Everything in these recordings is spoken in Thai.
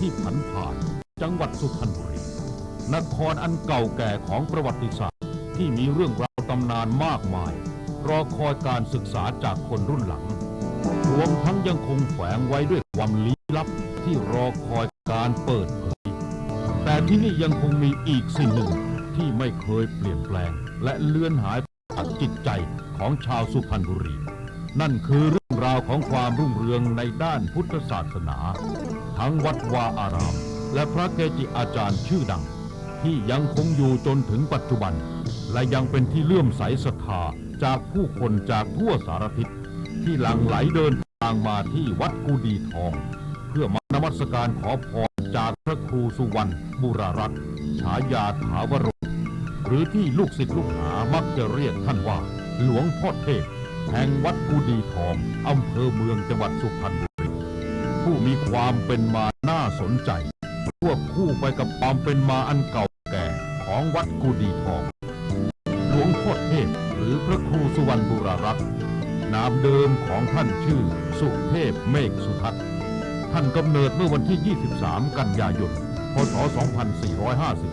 ที่ผันผ่าน จังหวัดสุพรรณบุรี นครอันเก่าแก่ของประวัติศาสตร์ ที่มีเรื่องราวตำนานมากมาย รอคอยการศึกษาจากคนรุ่นหลัง รวมทั้งยังคงแฝงไว้ด้วยความลี้ลับที่รอคอยการเปิดเผย แต่ที่นี่ยังคงมีอีกสิ่งหนึ่งที่ไม่เคยเปลี่ยนแปลง และเลือนหายจากจิตใจของชาวสุพรรณบุรี นั่นคือ ราวของความรุ่งเรืองในด้านพุทธศาสนา ทั้งวัดวาอาราม และพระเกจิอาจารย์ชื่อดัง ที่ยังคงอยู่จนถึงปัจจุบัน และยังเป็นที่เลื่อมใสศรัทธาจากผู้คนจากทั่วสารทิศที่หลั่งไหลเดินทางมาที่วัดกูดีทอง เพื่อมานมัสการขอพรจากพระครูสุวรรณบุรารัตน์ฉายาถาวรหรือที่ลูกศิษย์ลูกหามักจะเรียกท่านว่า หลวงพ่อเทพ แห่งวัดกูดีทองอำเภอเมืองจังหวัดสุพรรณบุรีผู้มีความเป็นมาน่าสนใจควบคู่ไปกับความเป็นมาอันเก่าแก่ของวัดกูดีทองหลวงพ่อเทพหรือพระครูสุวรรณบุรารักษ์นามเดิมของท่านชื่อสุเทพเมฆสุทัศน์ท่านกำเนิดเมื่อวันที่ 23 กันยายน พศ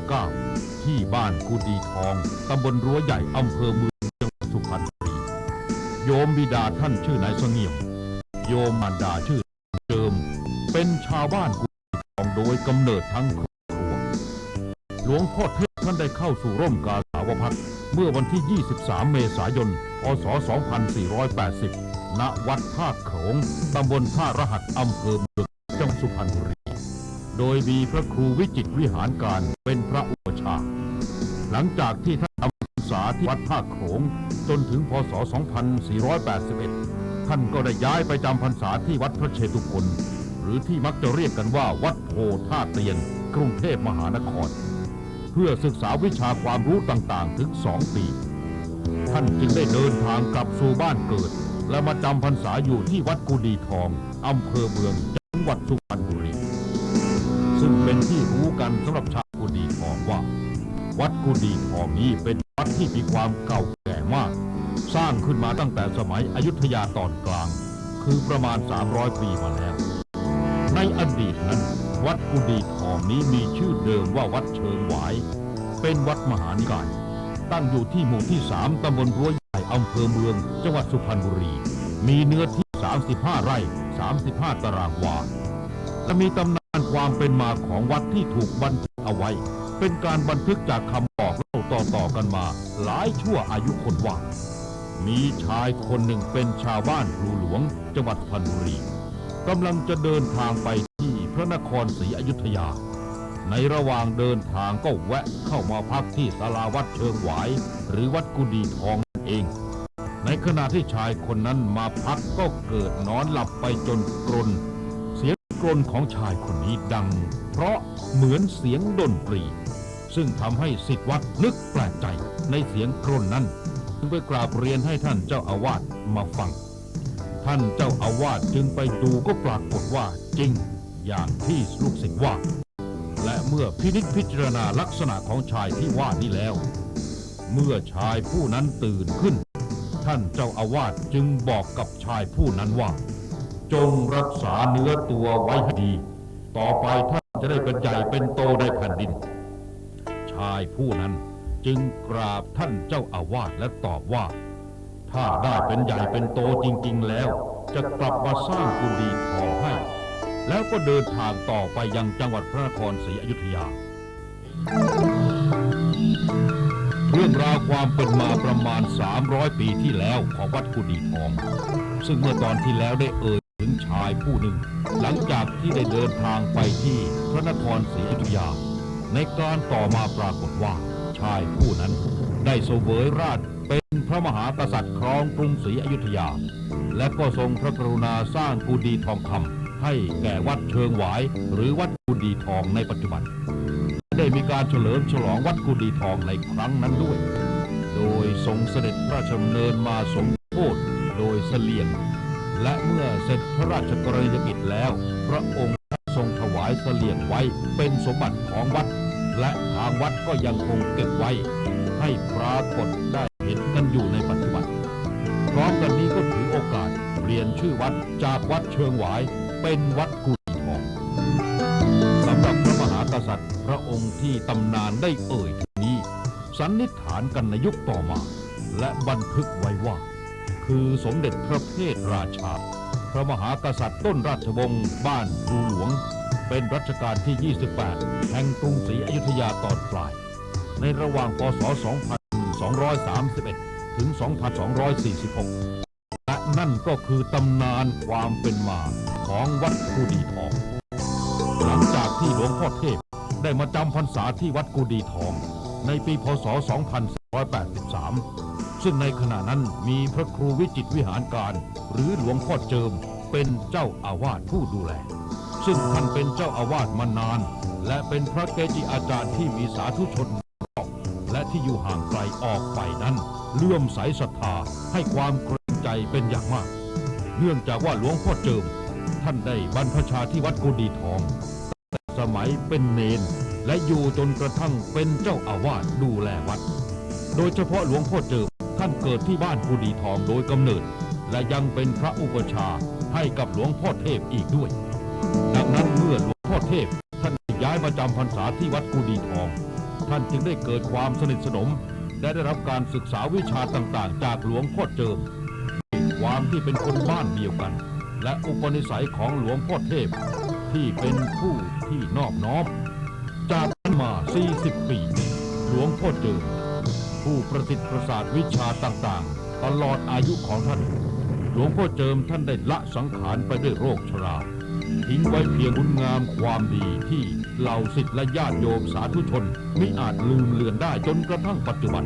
2459 ที่บ้านกูดีทอง ตำบลรั้วใหญ่อำเภอเมือง โยมบิดาท่านชื่อนายเสงี่ยม โยมมารดาชื่อเจิม เป็นชาวบ้านกูดีทองโดยกำเนิดทั้งครอบครัว หลวงพ่อเทพท่านได้เข้าสู่ร่มกาสาวพัฒเมื่อวันที่ 23 เมษายน พศ 2480 ณ วัดท่าโขงตำบลท่ารหัสอำเภอเมืองจังหวัดสุพรรณบุรี โดยมีพระครูวิจิตวิหารการเป็นพระอุปชาหลังจากที่ท่าน ที่วัดท่าโขงจนถึงพศ 2481 ท่านก็ได้ย้ายไปจำพรรษาที่วัดพระเชตุพนหรือที่มักจะเรียกกันว่าวัดโพท่าเตียน กรุงเทพมหานคร เพื่อศึกษาวิชาความรู้ต่างๆ ถึงสองปี ท่านจึงได้เดินทางกลับสู่บ้านเกิด และมาจำพรรษาอยู่ที่วัดกุดีทองอำเภอเมืองจังหวัดสุพรรณบุรีซึ่งเป็นที่รู้กันสำหรับชาวกุดีทองว่า วัดกุดีทองนี้เป็น วัดที่มีความเก่าแก่มาก สร้างขึ้นมาตั้งแต่สมัยอยุธยาตอนกลาง คือประมาณ 300 ปีมาแล้ว ในอดีตนั้น วัดกุดีทองนี้มีชื่อเดิมว่าวัดเชิงหวาย เป็นวัดมหานิกายตั้งอยู่ที่หมู่ที่ 3ตำบลรั้วใหญ่อำเภอเมือง จังหวัดสุพรรณบุรี มีเนื้อที่ 35 ไร่ 35 ตารางวาและมีตำนานความเป็นมาของวัดที่ถูกบันทึกเอาไว้ เป็นการบันทึกจากคำบอกเล่าต่อๆกันมา หลายชั่วอายุคนว่า มีชายคนหนึ่งเป็นชาวบ้านพลูหลวง จังหวัดพรรณบุรีกำลังจะเดินทางไปที่พระนครศรีอยุธยา ในระหว่างเดินทางก็แวะเข้ามาพักที่ศาลาวัดเชิงหวาย หรือวัดกุดีทองเอง ในขณะที่ชายคนนั้นมาพักก็เกิดนอนหลับไปจนกรนเสียงกรนของชายคนนี้ดัง เพราะเหมือนเสียงดนตรี ซึ่งทำให้สิทธิวัดนึกแปลกใจในเสียงกรนนั้น จึงไปกราบเรียนให้ท่านเจ้าอาวาสมาฟัง ท่านเจ้าอาวาสจึงไปดูก็ปรากฏว่าจริงอย่างที่ลูกศิษย์ว่า และเมื่อพินิจพิจารณาลักษณะของชายที่ว่านี้แล้ว เมื่อชายผู้นั้นตื่นขึ้น ท่านเจ้าอาวาสจึงบอกกับชายผู้นั้นว่า จงรักษาเนื้อตัวไว้ให้ดี ต่อไปท่านจะได้เป็นใหญ่เป็นโตในแผ่นดิน ชายผู้นั้น จึงกราบท่านเจ้าอาวาสและตอบว่า ถ้าได้เป็นใหญ่เป็นโตจริง ๆ แล้ว จะกลับมาสร้างกุฏิทองให้ แล้วก็เดินทางต่อไปยังจังหวัดพระนครศรีอยุธยา เรื่องราวความเป็นมาประมาณ 300 ปีที่แล้วของวัดกุดีทอง ซึ่งเมื่อตอนที่แล้วได้เอ่ยถึงชายผู้หนึ่ง หลังจากที่ได้เดินทางไปที่พระนครศรีอยุธยา ในการต่อมาปรากฏว่า ชายผู้นั้นได้เสวยราชเป็นพระมหากษัตริย์ครองกรุงศรีอยุธยา และก็ทรงพระกรุณาสร้างกุฏิทองคำให้แก่วัดเชิงหวาย หรือวัดกุฏิทองในปัจจุบัน ได้มีการเฉลิมฉลองวัดกุดีทองในครั้งนั้นด้วย โดยทรงเสด็จพระชำเนินมาสมโภชโดยเสลียงและเมื่อเสร็จพระราชกรณียกิจแล้ว พระองค์ายเสลี่ยงไว้เป็นสมบัติของวัด และทางวัดก็ยังคงเก็บไว้ ให้ปรากฏได้เห็นกันอยู่ในปัจจุบันพร้อมกันนี้ก็ถือโอกาสเปลี่ยนชื่อวัดจากวัดเชิงหวายเป็นวัดกุดีทองสำหรับพระมหากษัตริย์พระองค์ที่ตำนานได้เอ่ยถึงนี้ สันนิษฐานกันในยุคต่อมา และบันทึกไว้ว่า คือสมเด็จพระเพทราชาพระมหากษัตริย์ต้นราชวงศ์บ้านรูหลวง เป็นรัชกาลที่ 28 แห่งกรุงศรีอยุธยาตอนปลาย ในระหว่างพศ 2231 ถึง 2246 และนั่นก็คือตำนานความเป็นมาของวัดกูดีทอง หลังจากที่หลวงพ่อเทพได้มาจำพรรษาที่วัดกูดีทอง ในปีพศ 2483 ซึ่งในขณะนั้นมีพระครูวิจิตวิหารการ หรือหลวงพ่อเจิมเป็นเจ้าอาวาสผู้ดูแล ซึ่งท่านเป็นเจ้าอาวาสมานาน และเป็นพระเกจิอาจารย์ที่มีสาธุชนและที่อยู่ห่างไกลออกไปนั้นเลื่อมใสศรัทธาให้ความเกรงใจเป็นอย่างมาก เนื่องจากว่าหลวงพ่อเจิม ท่านได้บรรพชาที่วัดกุดีทองแต่สมัยเป็นเนน และอยู่จนกระทั่งเป็นเจ้าอาวาสดูแลวัด โดยเฉพาะหลวงพ่อเจิมท่านเกิดที่บ้านกุดีทองโดยกำเนิด และยังเป็นพระอุปชาให้กับหลวงพ่อเทพอีกด้วย ดังนั้นเมื่อหลวงพ่อเทพท่านย้ายมาจำพรรษาที่วัดกุดีทอง ท่านจึงได้เกิดความสนิทสนม และได้รับการศึกษาวิชาต่างๆ จากหลวงพ่อเจิมความที่เป็นคนบ้านเดียวกัน และอุปนิสัยของหลวงพ่อเทพ ที่เป็นผู้ที่นอบน้อม จากนั้นมา 40 ปี หลวงพ่อเจิมผู้ประสิทธิ์ประสาทวิชาต่างๆ ตลอดอายุของท่าน หลวงพ่อเจิมท่านได้ละสังขารไปด้วยโรคชรา ทิ้งไว้เพียงคุณงามความดีที่เหล่าศิษย์และญาติโยมสาธุชนมิอาจลืมเลือนได้จนกระทั่งปัจจุบัน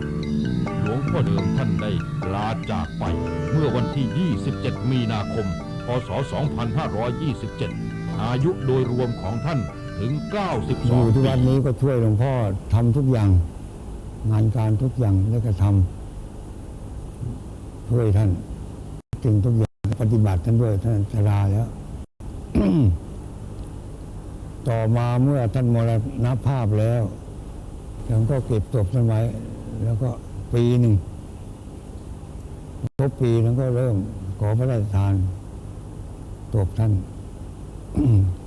หลวงพ่อเดิมท่านได้ลาจากไป เมื่อวันที่ 27 มีนาคม พศ 2527 อายุโดยรวมของท่านถึงอยู่ที่วัดนี้ก็ช่วยหลวงพ่อทำทุกอย่าง งานการทุกอย่างแล้วก็ทำช่วยท่านจึงทุกอย่างปฏิบัติท่านด้วยท่านชราแล้ว ต่อมาเมื่อท่านมรณภาพแล้วฉันก็เก็บศพท่านไว้ แล้วก็ปีหนึ่งครบปีนั้นก็เริ่มขอพระราชทานศพท่าน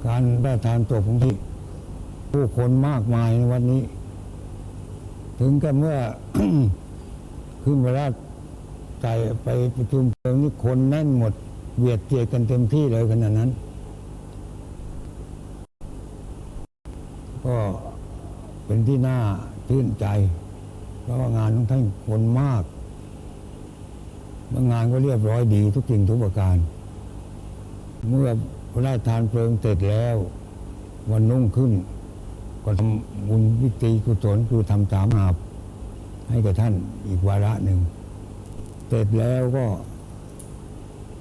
การพระราชทานศพของที่ผู้คนมากมายในวันนี้ ถึงกับเมื่อขึ้นเวลาใจไปประชุมเพลิงนี่คนแน่นหมดเบียดเสียดกันเต็มที่เลยขนาดนั้น ก็เป็นที่น่าชื่นใจ เพราะว่างานของท่านคนมากบางงานก็เรียบร้อยดีทุกสิ่งทุกประการ เมื่อพระราชทานเพลิงเสร็จแล้ว วันนุ่งขึ้น ก็ทำบุญวิธีกุศลคือทำสามหาบให้กับท่านอีกวาระหนึ่ง เสร็จแล้วก็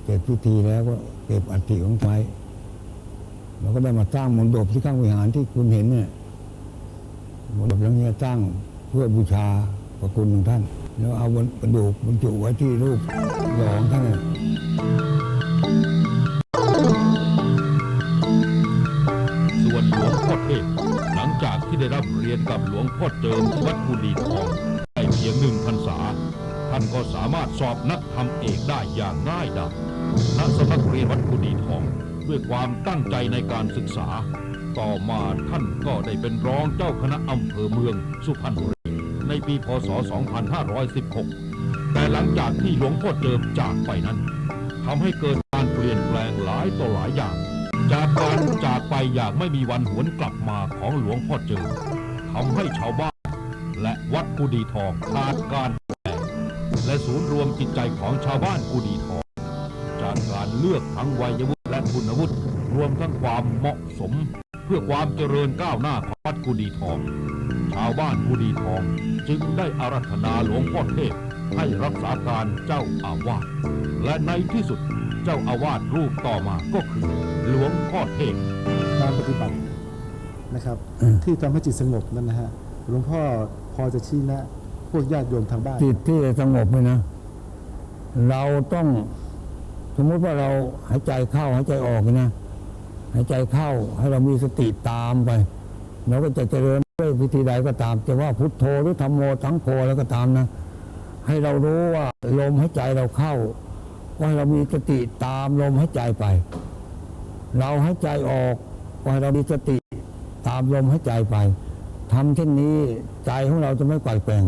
เสร็จพิธีแล้วก็เก็บอัฐิของไว้ เราก็ได้มาสร้างมณฑปที่ข้างวิหารที่คุณเห็นเนี่ยมณฑปหลังนี้สร้างเพื่อบูชาพระคุณของท่าน แล้วเอากระดูกบรรจุไว้ที่รูปหล่อของท่านน่ะส่วนหลวงพ่อเทพหลังจากที่ได้รับเรียนกับหลวงพ่อเจิมที่วัดกุดีทองได้เพียงหนึ่งพรรษา ท่านก็สามารถสอบนักธรรมเอกได้อย่างง่ายดายณสำนักเรียนวัดกุดีทอง ด้วยความตั้งใจในการศึกษา ต่อมาท่านก็ได้เป็นรองเจ้าคณะอำเภอเมืองสุพรรณบุรีในปีพศ 2516 แต่หลังจากที่หลวงพ่อเจิมจากไปนั้นทำให้เกิดการเปลี่ยนแปลงหลายต่อหลายอย่าง จากการจากไปอย่างไม่มีวันหวนกลับมาของหลวงพ่อเจิมทำให้ชาวบ้าน และวัดกุดีทองขาดการแลและศูนย์รวมจิตใจของชาวบ้านกุดีทอง จากการเลือกทั้งวัยวุฒ คุณวุฒิรวมทั้งความเหมาะสม เพื่อความเจริญก้าวหน้าของวัดกุดีทอง ชาวบ้านกุดีทองจึงได้อารัธนาหลวงพ่อเทพให้รักษาการเจ้าอาวาส และในที่สุดเจ้าอาวาสรูปต่อมาก็คือหลวงพ่อเทพการปฏิบัตินะครับอืมที่ทำให้จิตสงบนั่นนะฮะหลวงพ่อพอจะชี้แนะ พวกญาติโยมทางบ้านจิตที่จะสงบเลยนะ เราต้อง สมมติว่าเราหายใจเข้าหายใจออกนะหายใจเข้าให้เรามีสติตามไปเราก็จะเจริญด้วยวิธีใดก็ตามจะว่าพุทโธหรือธรรมโมทั้งโพแล้วก็ตามนะ ให้เรารู้ว่าลมหายใจเราเข้าว่าเรามีสติตามลมหายใจไป เราหายใจออกว่าเรามีสติตามลมหายใจไปทำเช่นนี้ใจของเราจะไม่กวัดแกว่ง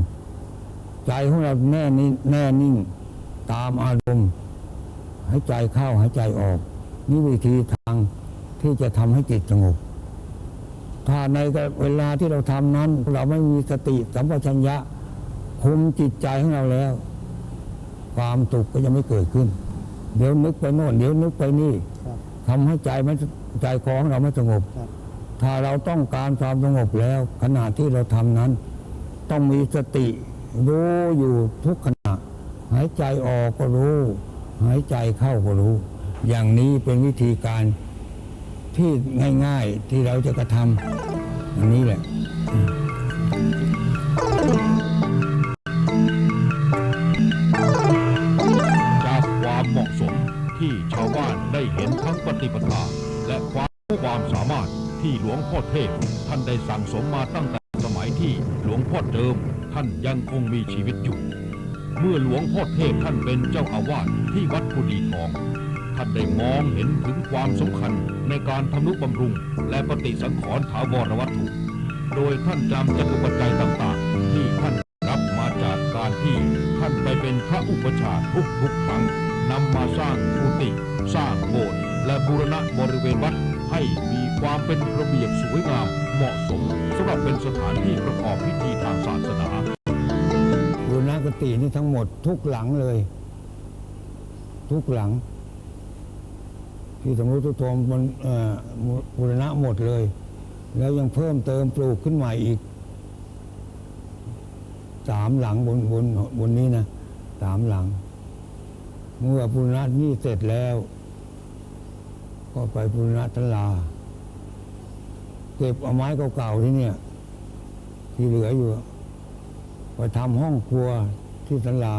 ใจของเราแน่นิ่งแน่นิ่งตามอารมณ์ายใจเข้าหายใจออก นี่วิธีทางที่จะทำให้จิตสงบถ้าในเวลาที่เราทำนั้น เราไม่มีสติสัมปชัญญะคุมจิตใจของเราแล้ว ความสุขก็จะไม่เกิดขึ้น เดี๋ยวนึกไปโน่นเดี๋ยวนึกไปนี่ทำให้ใจมันใจคอของเราไม่สงบครับถ้าเราต้องการความสงบแล้ว ขณะที่เราทำนั้น ต้องมีสติรู้อยู่ทุกขณะ หายใจออกก็รู้ หายใจเข้าก็รู้ อย่างนี้เป็นวิธีการที่ง่ายๆที่เราจะกระทำอันนี้แหละจากความเหมาะสมที่ชาวบ้านได้เห็นทั้งปฏิปทาและความรู้ความสามารถที่หลวงพ่อเทพท่านได้สั่งสมมาตั้งแต่สมัยที่หลวงพ่อเดิมท่านยังคงมีชีวิตอยู่ เมื่อหลวงพ่อเทพท่านเป็นเจ้าอาวาสที่วัดกุดีทอง ท่านได้มองเห็นถึงความสำคัญในการทำนุบำรุง และปฏิสังขรณ์ถาวรวัตถุ โดยท่านจำจตุปัจจัยต่างๆ ที่ท่านรับมาจากการที่ท่านไปเป็นพระอุปชฌาย์ทุกๆครั้งนำมาสร้างกุฏิสร้างโบสถ์และบูรณะบริเวณวัดให้มีความเป็นระเบียบสวยงามเหมาะสมสำหรับเป็นสถานที่ประกอบพิธีทางศาสนา กตินี่ทั้งหมดทุกหลังเลย ทุกหลัง ที่สมรู้ทุกโทมมันบุรณะหมดเลย แล้วยังเพิ่มเติมปลูกขึ้นใหม่อีกสามหลังบนบนบนนี้นะสามหลัง เมื่อบุรณะนี่เสร็จแล้ว ก็ไปบุรณะทลาเก็บเอาไม้เก่าๆที่เนี่ย ที่เหลืออยู่ ไปทำห้องครัวที่ศาลา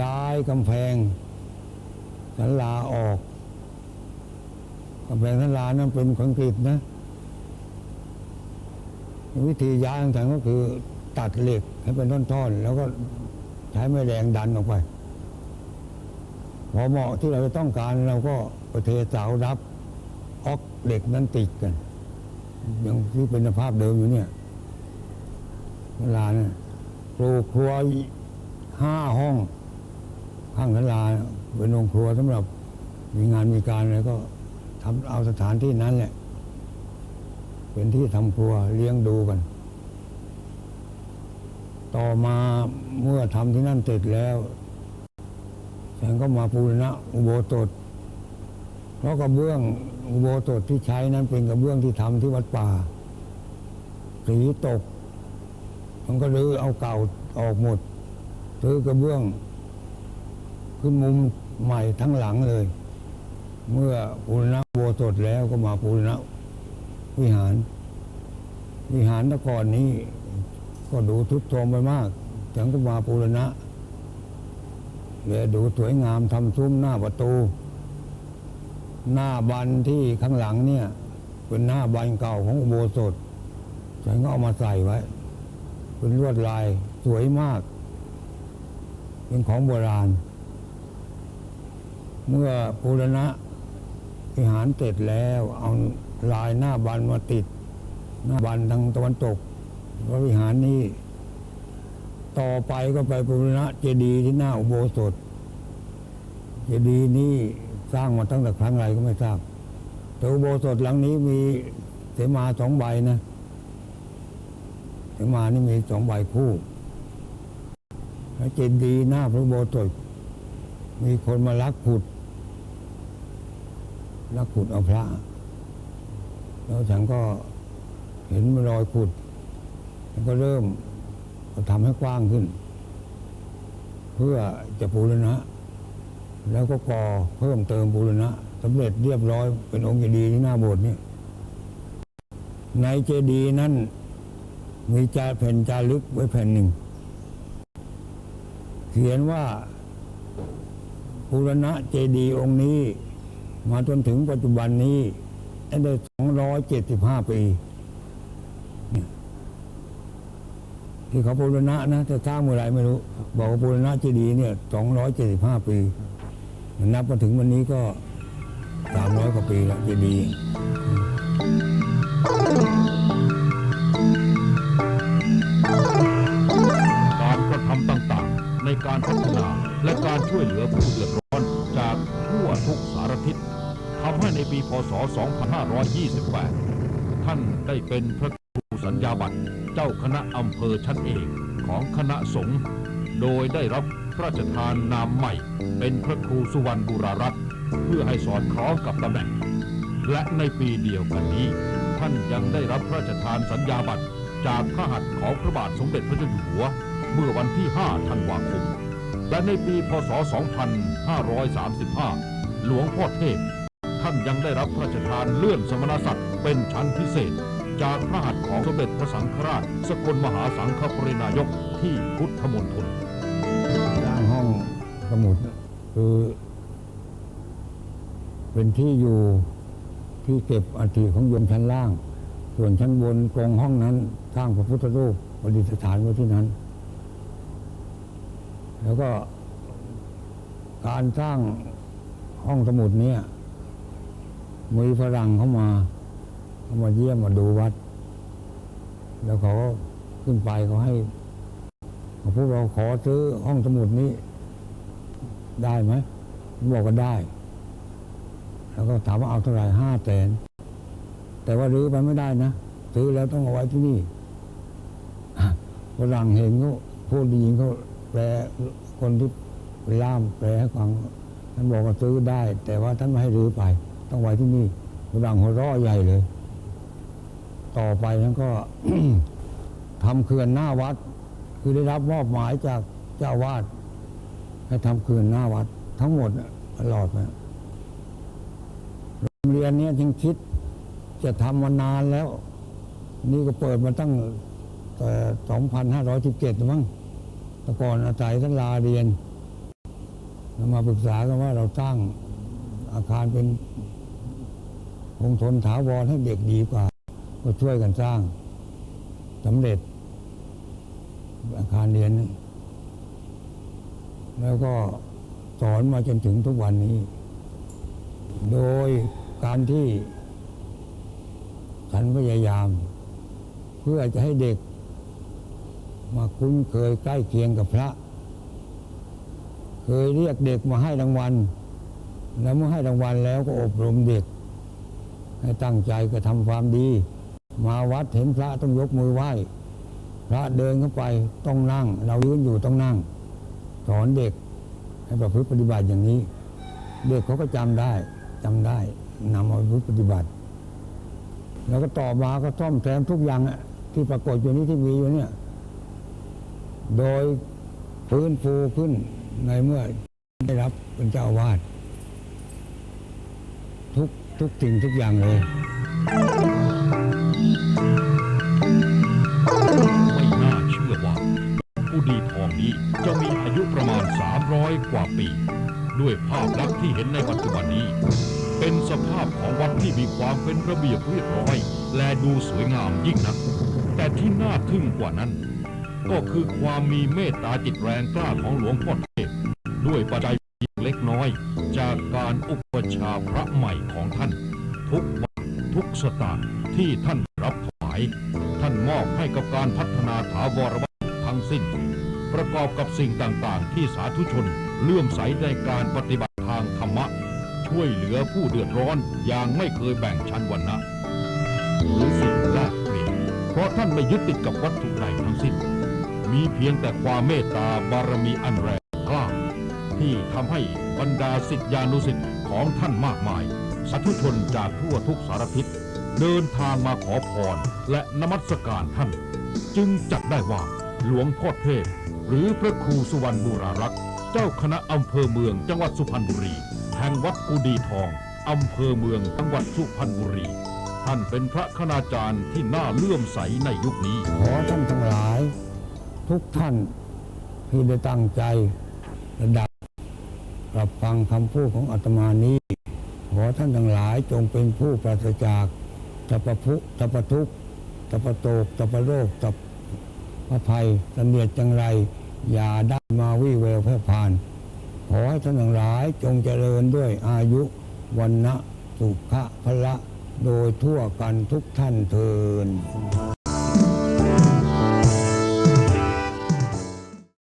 ย้ายกำแพงศาลาออกกำแพงศาลานั้นเป็นคอนกรีตนะ วิธีย้ายต่างๆก็คือตัดเหล็กให้เป็นท่อนๆ แล้วก็ใช้ไม้แรงดันออกไป พอเหมาะที่เราจะต้องการเราก็ไปเทเสารับออกเหล็กนั้นติดกันย่างที่เป็นสภาพเดิมอยู่เนี่ยเวลาเนี่ย ปลูกครัวห้าห้อง ข้างศาลาเป็นโรงครัวสำหรับมีงานมีการอะไรก็ทำเอาสถานที่นั้นแหละ เป็นที่ทำครัวเลี้ยงดูกัน ต่อมาเมื่อทำที่นั่นเสร็จแล้วฉันก็มาปูรณะอุโบสถเพราะกระเบื้องอุโบสถที่ใช้นั้นเป็นกระเบื้องที่ทำที่วัดป่าสีตก มันก็รื้อเอาเก่าออกหมดซื้อกระเบื้อง ขึ้นมุมใหม่ทั้งหลังเลย เมื่อปูรณะโบสถแล้วก็มาปูรณะวิหาร วิหารตะก่อนนี้ ก็ดูทุดโทรมไปมากถึงก็มาปูรณะเลยดูสวยงามทำซุ้มหน้าประตู หน้าบันที่ข้างหลังเนี่ย เป็นหน้าบันเก่าของอุโบสถฉันก็เอามาใส่ไว้ เป็นลวดลายสวยมาก เป็นของโบราณ เมื่อปูรณะวิหารเสร็จแล้วเอาลายหน้าบันมาติด หน้าบันทางตะวันตกพระวิหารนี้ ต่อไปก็ไปปูรณะเจดีย์ที่หน้าอุโบสถ เจดีย์นี้สร้างมาตั้งแต่ครั้งไรก็ไม่ทราบแต่อุโบสถหลังนี้มีเสมาสองใบนะ เสมานี่มีสองใบคู่แล้วเจดีย์หน้าพระโบสถมีคนมาลักขุดลักขุดเอาพระ แล้วฉันก็เห็นมรอยขุดฉันก็เริ่มทำให้กว้างขึ้น เพื่อจะปูรณะ แล้วก็ก่อเพิ่มเติมบูรณะสำเร็จเรียบร้อยเป็นองค์เจดีย์ที่หน้าโบสถ์นี่ในเจดีย์นั้น มีจาแผ่นจารึกไว้แผ่นหนึ่ง เขียนว่าบูรณะเจดีย์องค์นี้ มาจนถึงปัจจุบันนี้ได้สองร้อยเจ็ดสิบห้าปีที่เขาบูรณะนะจะสร้างเมื่อไรไม่รู้ บอกว่าบูรณะเจดีย์เนี่ยสองร้อยเจ็ดสิบห้าปี นับมาถึงวันนี้ก็สามร้อยกว่าปีแล้วเจดีย์ ช่วยเหลือผู้เดือดร้อนจากทั่วทุกสารทิศทำให้ในปีพศ 2528 ท่านได้เป็นพระครูสัญญาบัตรเจ้าคณะอำเภอชั้นเอกของคณะสงฆ์โดยได้รับพระราชทานนามใหม่ เป็นพระครูสุวรรณบุรารัตน์เพื่อให้สอดคล้องกับตำแหน่ง และในปีเดียวกันนี้ ท่านยังได้รับพระราชทานสัญญาบัตรจากพระหัตถ์ของพระบาทสมเด็จพระเจ้าอยู่หัว เมื่อวันที่ 5 ธันวาคม และในปีพศ 2535 หลวงพ่อเทพ ท่านยังได้รับพระราชทานเลื่อนสมณศักดิ์เป็นชั้นพิเศษ จากพระหัตถ์ของสมเด็จพระสังฆราช สกลมหาสังฆปรินายกที่พุทธมณฑลสร้างห้องสมุดคือ เป็นที่อยู่ที่เก็บอัฐิของโยมชั้นล่าง ส่วนชั้นบนกรงห้องนั้นสร้างพระพุทธรูปประดิษฐานไว้ที่นั้น แล้วก็การสร้างห้องสมุดเนี้ยมีฝรั่งเข้ามาเขามาเยี่ยมมาดูวัด แล้วเขาก็ขึ้นไปเขาให้พวกเราขอซื้อห้องสมุดนี้ ได้ไหมผมบอกว่าได้ แล้วก็ถามว่าเอาเท่าไหร่ห้าแสนแต่ว่ารื้อไปไม่ได้นะซื้อแล้วต้องเอาไว้ที่นี่ฝรั่งเห็นเขาพูดดีเขา แปลคนที่ล่ามแปลให้ฟังท่านบอกว่าซื้อได้ แต่ว่าท่านไม่ให้รื้อไป ต้องไว้ที่นี่ฝรั่งหัวราะใหญ่เลย ต่อไปนั้นก็ทำเขื่อนหน้าวัด คือได้รับมอบหมายจากเจ้าวาดให้ทำเขื่อนหน้าวัด ทั้งหมดน่ะตลอดนะโรงเรียนเนี้จึงคิด จะทำมานานแล้ว นี่ก็เปิดมาตั้งแต่2517มั้ง แต่ก่อนอาศัยท่านลาเรียนมาปรึกษากันว่าเราสร้างอาคารเป็นคงทนถาวรให้เด็กดีกว่า ก็ช่วยกันสร้างสำเร็จ อาคารเรียน แล้วก็สอนมาจนถึงทุกวันนี้ โดยการที่ฉันพยายาม เพื่อจะให้เด็ก มาคุ้นเคยใกล้เคียงกับพระ เคยเรียกเด็กมาให้รางวัล แล้วเมื่อให้รางวัลแล้วก็อบรมเด็ก ให้ตั้งใจกระทำความดี มาวัดเห็นพระต้องยกมือไหว้ พระเดินเข้าไปต้องนั่ง เรายืนอยู่ต้องนั่ง สอนเด็กให้ประพฤติปฏิบัติอย่างนี้ เด็กเขาก็จำได้จำได้นำมาประพฤติปฏิบัติ แล้วก็ต่อมาก็ซ่อมแซมทุกอย่างอะที่ปรากฏอยู่นี้ที่มีอยู่เนี่ย โดยฟื้นฟูขึ้นในเมื่อได้รับเป็นเจ้าอาวาสทุกทุกสิ่งทุกอย่างเลยไม่น่าเชื่อว่าผู้ดีทองนี้จะมีอายุประมาณ 300 กว่าปี ด้วยภาพลักษณ์ที่เห็นในปัจจุบันนี้ เป็นสภาพของวัดที่มีความเป็นระเบียบเรียบร้อย และดูสวยงามยิ่งนัก แต่ที่น่าทึ่งกว่านั้น ก็คือความมีเมตตาจิตแรงกล้าของหลวงพ่อเทพด้วยปัจจัยเล็กน้อย จากการอุปชาพระใหม่ของท่าน ทุกบาททุกสตางค์ที่ท่านรับถวาย ท่านมอบให้กับการพัฒนาถาวรวัตทั้งสิ้น ประกอบกับสิ่งต่างๆ ที่สาธุชนเลื่อมใสในการปฏิบัติทางธรรมะ ช่วยเหลือผู้เดือดร้อนอย่างไม่เคยแบ่งชั้นวรรณะหรือสิ่งแลกเปลี่ยนเพราะท่านไม่ยึดติดกับวัตถุใดทั้งสิ้น มีเพียงแต่ความเมตตาบารมีอันแรงกล้าที่ทำให้บรรดาสิทธิานุสิทธิ์ของท่านมากมายสาธุชนจากทั่วทุกสารทิศเดินทางมาขอพรและนมัสการท่าน จึงจัดได้ว่าหลวงพ่อเทพ หรือพระครูสุวรรณบูรารักษ์ เจ้าคณะอำเภอเมืองจังหวัดสุพรรณบุรีแห่งวัดกุดีทองอำเภอเมืองจังหวัดสุพรรณบุรี ท่านเป็นพระคณาจารย์ที่น่าเลื่อมใสในยุคนี้ขอท่านทั้งหลาย ทุกท่านที่ได้ตั้งใจระดับรับฟังคำพูดของอาตมานี้ ขอท่านทั้งหลายจงเป็นผู้ปราศจากสัพพพุสัพพทุกข์สัพพโตกสัพพโรคสัพพภัยเนียดจังไร อย่าได้มาวิเวลแพร่ผ่าน ขอให้ท่านทั้งหลายจงเจริญด้วยอายุวันนะสุขะพละ โดยทั่วกันทุกท่านเทิน